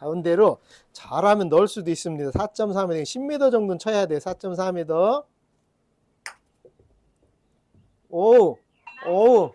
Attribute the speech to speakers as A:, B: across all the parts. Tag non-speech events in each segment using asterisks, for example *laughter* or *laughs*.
A: 가운데로 잘하면 넣을 수도 있습니다. 4.3m, 10m 정도는 쳐야 돼요. 4.4m. 오, 오.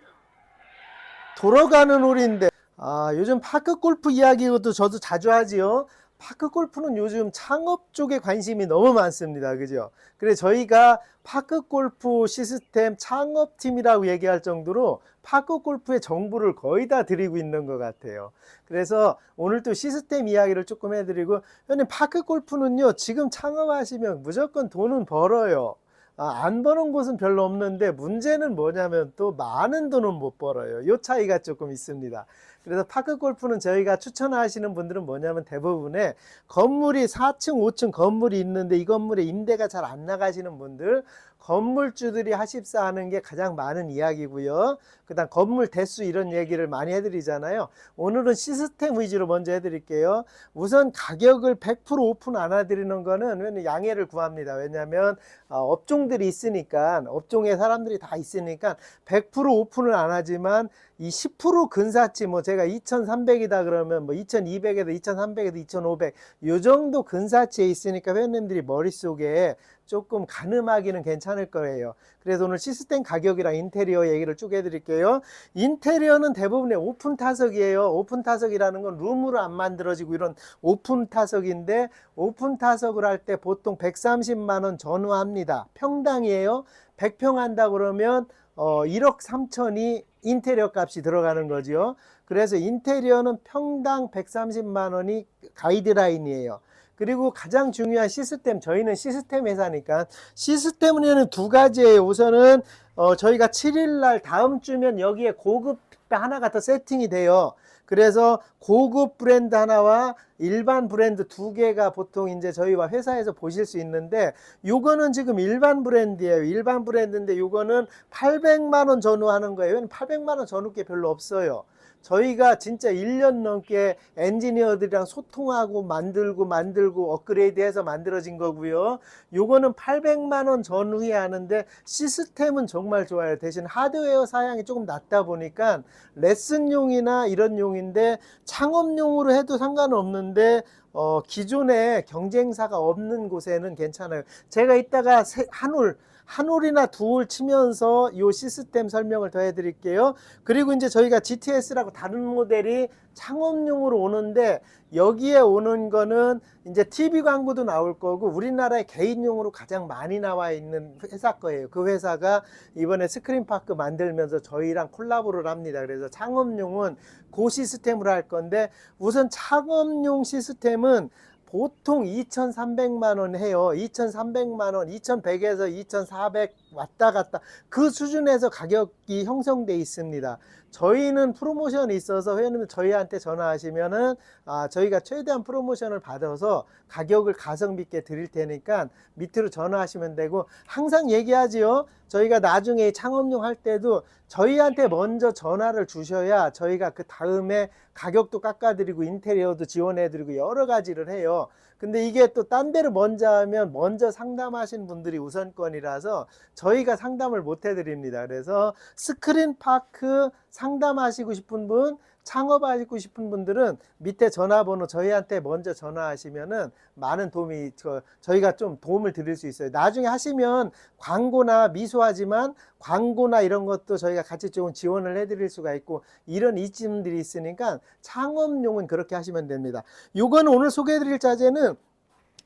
A: 돌아가는 홀인데, 아, 요즘 파크 골프 이야기 것도 저도 자주 하지요. 파크 골프는 요즘 창업 쪽에 관심이 너무 많습니다. 그죠? 그래서 저희가 파크 골프 시스템 창업팀이라고 얘기할 정도로 파크 골프의 정보를 거의 다 드리고 있는 것 같아요. 그래서 오늘 또 시스템 이야기를 조금 해드리고, 형님, 파크 골프는요, 지금 창업하시면 무조건 돈은 벌어요. 아, 안 버는 곳은 별로 없는데 문제는 뭐냐면 또 많은 돈은 못 벌어요. 요 차이가 조금 있습니다. 그래서 파크 골프는 저희가 추천하시는 분들은 뭐냐면 대부분의 건물이 4층, 5층 건물이 있는데 이 건물에 임대가 잘 안 나가시는 분들 건물주들이 하십사 하는 게 가장 많은 이야기고요. 그다음 건물 대수 이런 얘기를 많이 해드리잖아요. 오늘은 시스템 위주로 먼저 해드릴게요. 우선 가격을 100% 오픈 안 해드리는 거는 왜냐면 양해를 구합니다. 왜냐하면 어, 업종들이 있으니까 업종에 사람들이 다 있으니까 100% 오픈을 안 하지만 이 10% 근사치 뭐 제가 2,300이다 그러면 뭐 2,200에도 2,300에도 2,500 요 정도 근사치에 있으니까 회원님들이 머릿속에 조금 가늠하기는 괜찮을 거예요. 그래서 오늘 시스템 가격이랑 인테리어 얘기를 쭉 해드릴게요. 인테리어는 대부분의 오픈 타석이에요. 오픈 타석이라는 건 룸으로 안 만들어지고 이런 오픈 타석인데 오픈 타석을 할 때 보통 130만 원 전후합니다. 평당이에요. 100평 한다 그러면 어 1억 3천이 인테리어 값이 들어가는 거죠. 그래서 인테리어는 평당 130만 원이 가이드라인이에요. 그리고 가장 중요한 시스템, 저희는 시스템 회사니까 시스템은 두 가지예요. 우선은 어, 저희가 7일 날 다음 주면 여기에 고급 하나가 더 세팅이 돼요. 그래서 고급 브랜드 하나와 일반 브랜드 두 개가 보통 이제 저희와 회사에서 보실 수 있는데 요거는 지금 일반 브랜드예요. 일반 브랜드인데 요거는 800만 원 전후하는 거예요. 800만 원 전후 게 별로 없어요. 저희가 진짜 1년 넘게 엔지니어들이랑 소통하고 만들고 만들고 업그레이드해서 만들어진 거고요. 요거는 800만 원 전후에 하는데 시스템은 정말 좋아요. 대신 하드웨어 사양이 조금 낮다 보니까 레슨용이나 이런 용인데 창업용으로 해도 상관은 없는데 어, 기존에 경쟁사가 없는 곳에는 괜찮아요. 제가 이따가 세- 한 올, 한 홀이나 두홀 치면서 이 시스템 설명을 더 해드릴게요. 그리고 이제 저희가 GTS라고 다른 모델이 창업용으로 오는데 여기에 오는 거는 이제 TV 광고도 나올 거고 우리나라에 개인용으로 가장 많이 나와 있는 회사 거예요. 그 회사가 이번에 스크린파크 만들면서 저희랑 콜라보를 합니다. 그래서 창업용은 그 시스템으로 할 건데 우선 창업용 시스템은 보통 2,300만 원 해요. 2,300만 원, 2,100에서 2,400 왔다 갔다 그 수준에서 가격이 형성돼 있습니다. 저희는 프로모션이 있어서 회원님 저희한테 전화하시면은 아, 저희가 최대한 프로모션을 받아서 가격을 가성비 있게 드릴 테니까 밑으로 전화하시면 되고 항상 얘기하지요. 저희가 나중에 창업용 할 때도 저희한테 먼저 전화를 주셔야 저희가 그 다음에 가격도 깎아드리고 인테리어도 지원해드리고 여러 가지를 해요. 근데 이게 또 딴 데를 먼저 하면 먼저 상담하신 분들이 우선권이라서 저희가 상담을 못 해드립니다. 그래서 스크린 파크 상담하시고 싶은 분, 창업하고 싶은 분들은 밑에 전화번호 저희한테 먼저 전화하시면은 많은 도움이 저, 저희가 좀 도움을 드릴 수 있어요. 나중에 하시면 광고나 미소하지만 광고나 이런 것도 저희가 같이 좀 지원을 해드릴 수가 있고 이런 이점들이 있으니까 창업용은 그렇게 하시면 됩니다. 요거는 오늘 소개해드릴 자재는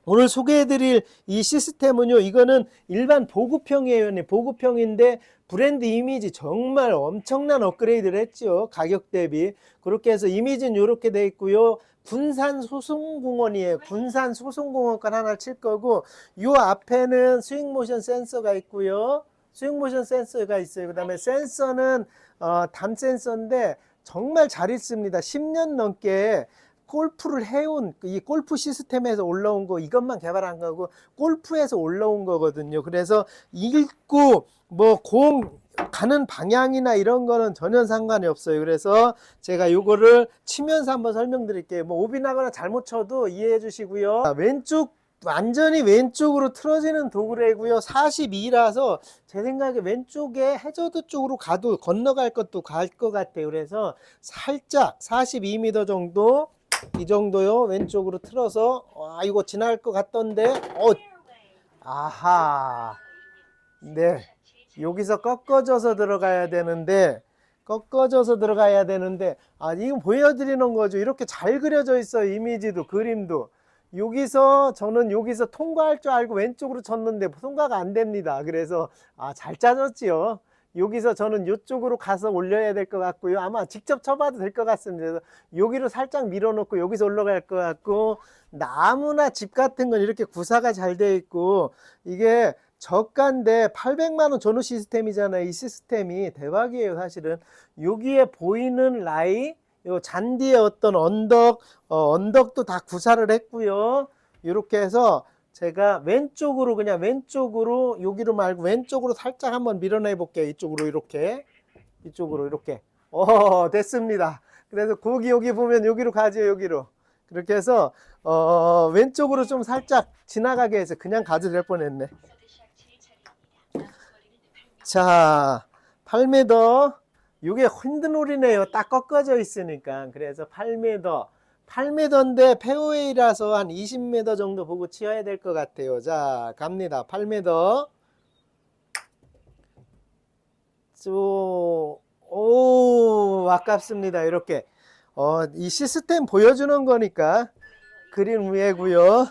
A: 오늘 소개해드릴 이 시스템은요, 이거는 일반 보급형이에요. 네, 보급형인데 브랜드 이미지 정말 엄청난 업그레이드를 했죠. 가격 대비. 그렇게 해서 이미지는 이렇게 돼 있고요. 군산 소송공원이에요. 군산 소송공원권 하나 칠 거고, 요 앞에는 스윙 모션 센서가 있고요. 스윙 모션 센서가 있어요. 그 다음에 센서는 어, 담 센서인데 정말 잘 있습니다. 10년 넘게 골프를 해온 이 골프 시스템에서 올라온 거 이것만 개발한 거고 골프에서 올라온 거거든요. 그래서 읽고 뭐 공 가는 방향이나 이런 거는 전혀 상관이 없어요. 그래서 제가 요거를 치면서 한번 설명드릴게요. 뭐 오비 나거나 잘못 쳐도 이해해 주시고요. 자, 왼쪽 완전히 왼쪽으로 틀어지는 도구래고요. 42라서 제 생각에 왼쪽에 해저드 쪽으로 가도 건너갈 것도 갈 것 같아요. 그래서 살짝 42m 정도 이 정도요. 왼쪽으로 틀어서 아 이거 지나갈 것 같던데. 어, 아하. 네. 여기서 꺾어져서 들어가야 되는데 꺾어져서 들어가야 되는데 아 이거 보여드리는 거죠. 이렇게 잘 그려져 있어요. 이미지도 그림도. 여기서 저는 여기서 통과할 줄 알고 왼쪽으로 쳤는데 통과가 안 됩니다. 그래서 아 잘 짜졌지요. 여기서 저는 이쪽으로 가서 올려야 될 것 같고요. 아마 직접 쳐봐도 될 것 같습니다. 여기로 살짝 밀어놓고 여기서 올라갈 것 같고 나무나 집 같은 건 이렇게 구사가 잘 돼 있고 이게 저가인데 800만 원 전후 시스템이잖아요. 이 시스템이 대박이에요, 사실은. 여기에 보이는 라이, 요 잔디의 어떤 언덕, 어, 언덕도 다 구사를 했고요. 이렇게 해서 제가 왼쪽으로 그냥 왼쪽으로 여기로 말고 왼쪽으로 살짝 한번 밀어내 볼게요. 이쪽으로 이렇게. 이쪽으로 이렇게. 어, 됐습니다. 그래서 거기 여기 보면 여기로 가죠, 여기로. 그렇게 해서 어, 왼쪽으로 좀 살짝 지나가게 해서 그냥 가도 될 뻔했네. 자, 8m. 이게 핸드놀이네요. 딱 꺾어져 있으니까. 그래서 8m. 8m인데 페어웨이라서 한 20m 정도 보고 치어야 될 것 같아요. 자, 갑니다. 8m. 쏘, 오, 아깝습니다. 이렇게. 어, 이 시스템 보여주는 거니까. 그림 위에고요.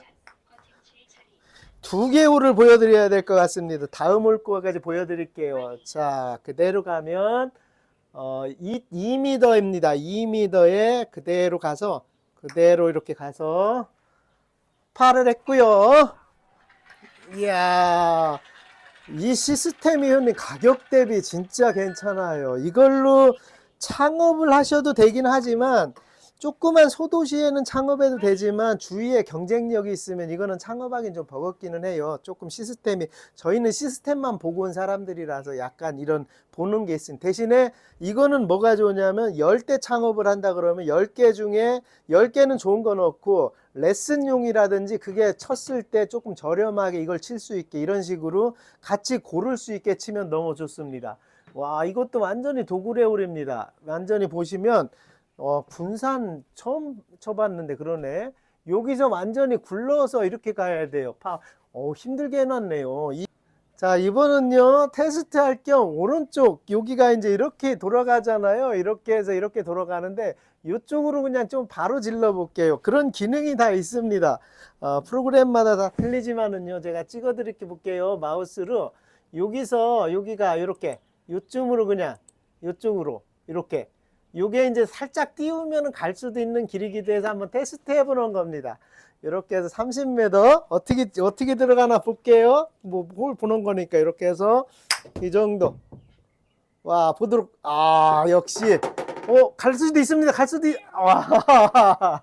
A: 두 개 홀을 보여드려야 될 것 같습니다. 다음 홀 거까지 보여드릴게요. 자, 그대로 가면 어, 2, 2m입니다. 2m에 그대로 가서 그대로 이렇게 가서 파를 했고요. 이야, 이 시스템이 형님 가격 대비 진짜 괜찮아요. 이걸로 창업을 하셔도 되긴 하지만 조그만 소도시에는 창업해도 되지만 주위에 경쟁력이 있으면 이거는 창업하기는 좀 버겁기는 해요. 조금 시스템이 저희는 시스템만 보고 온 사람들이라서 약간 이런 보는 게 있습니다. 대신에 이거는 뭐가 좋냐면 10대 창업을 한다 그러면 10개 중에 10개는 좋은 거 넣고 레슨용이라든지 그게 쳤을 때 조금 저렴하게 이걸 칠 수 있게 이런 식으로 같이 고를 수 있게 치면 너무 좋습니다. 와 이것도 완전히 도구레올입니다. 완전히 보시면 어, 군산 처음 쳐봤는데 그러네. 여기서 완전히 굴러서 이렇게 가야 돼요. 파, 어, 힘들게 해놨네요. 이, 자, 이번은요, 테스트 할 겸 오른쪽, 여기가 이제 이렇게 돌아가잖아요. 이렇게 해서 이렇게 돌아가는데, 이쪽으로 그냥 좀 바로 질러 볼게요. 그런 기능이 다 있습니다. 어, 프로그램마다 다 틀리지만은요, 제가 찍어 드릴게 볼게요. 마우스로. 여기서, 여기가 이렇게, 요쯤으로 그냥, 요쪽으로, 이렇게. 요게 이제 살짝 띄우면 갈 수도 있는 길이기도 해서 한번 테스트 해보 는 겁니다. 이렇게 해서 30m 어떻게 어떻게 들어가나 볼게요. 뭐뭘 보는 거니까 이렇게 해서 이 정도. 와 보도록 아 역시 어갈 수도 있습니다. 갈 수도 있... 와 *laughs*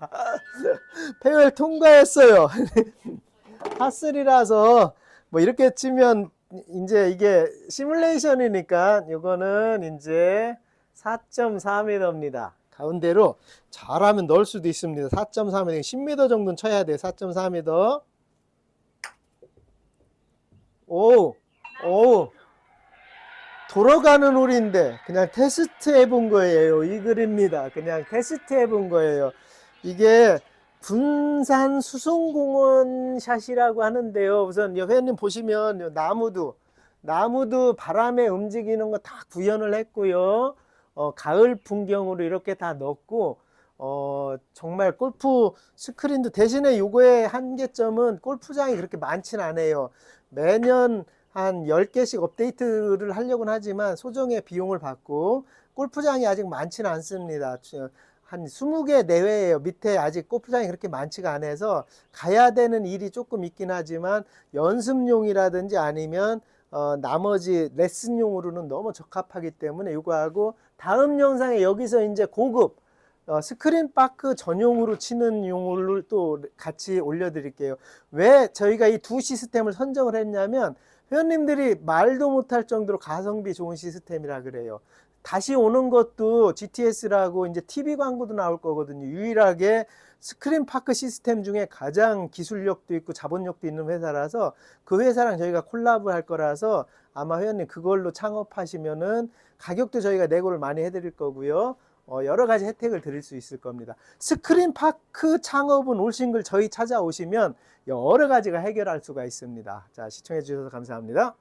A: 페어를 통과했어요. *laughs* 파3라서 뭐 이렇게 치면 이제 이게 시뮬레이션이니까 이거는 이제 4.4m입니다. 가운데로 잘하면 넣을 수도 있습니다. 4.4m, 10m 정도는 쳐야 돼요. 4.4m. 오, 오. 돌아가는 홀인데 그냥 테스트 해본 거예요. 이 글입니다. 그냥 테스트 해본 거예요. 이게 군산 수송공원 샷이라고 하는데요. 우선 여 회원님 보시면 요 나무도 나무도 바람에 움직이는 거 다 구현을 했고요. 어, 가을 풍경으로 이렇게 다 넣고 어, 정말 골프 스크린도 대신에 요거의 한계점은 골프장이 그렇게 많진 않아요. 매년 한 10개씩 업데이트를 하려고는 하지만 소정의 비용을 받고 골프장이 아직 많지는 않습니다. 한 20개 내외예요. 밑에 아직 골프장이 그렇게 많지가 않아서 가야 되는 일이 조금 있긴 하지만 연습용이라든지 아니면 어, 나머지 레슨용으로는 너무 적합하기 때문에 이거하고 다음 영상에 여기서 이제 고급 어, 스크린 파크 전용으로 치는 용어를 또 같이 올려드릴게요. 왜 저희가 이 두 시스템을 선정을 했냐면 회원님들이 말도 못할 정도로 가성비 좋은 시스템이라 그래요. 다시 오는 것도 GTS라고 이제 TV 광고도 나올 거거든요. 유일하게 스크린 파크 시스템 중에 가장 기술력도 있고 자본력도 있는 회사라서 그 회사랑 저희가 콜라보 할 거라서 아마 회원님 그걸로 창업하시면은 가격도 저희가 내고를 많이 해드릴 거고요. 어, 여러 가지 혜택을 드릴 수 있을 겁니다. 스크린 파크 창업은 올 싱글 저희 찾아오시면 여러 가지가 해결할 수가 있습니다. 자, 시청해 주셔서 감사합니다.